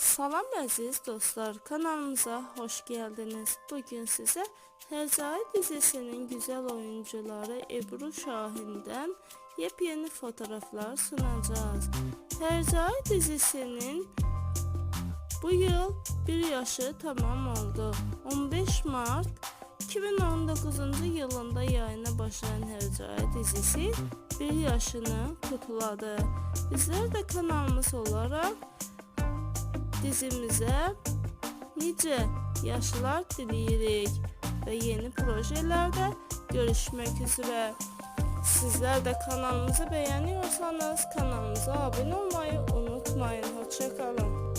Salam əziz dostlar, kanalımıza hoş geldiniz. Bugün size Hercai dizisinin güzel oyuncuları Ebru Şahin'den yepyeni fotoğraflar sunacağız. Hercai dizisinin bu yıl bir yaşı tamam oldu. 15 Mart 2019 yılında yayına başlayan Hercai dizisi bir yaşını kutladı. Bizler de kanalımız olarak dizimize nice yaşlar dileyirik ve yeni projelerde görüşmek üzere. Sizler de kanalımızı beğeniyorsanız kanalımıza abone olmayı unutmayın. Hoşçakalın.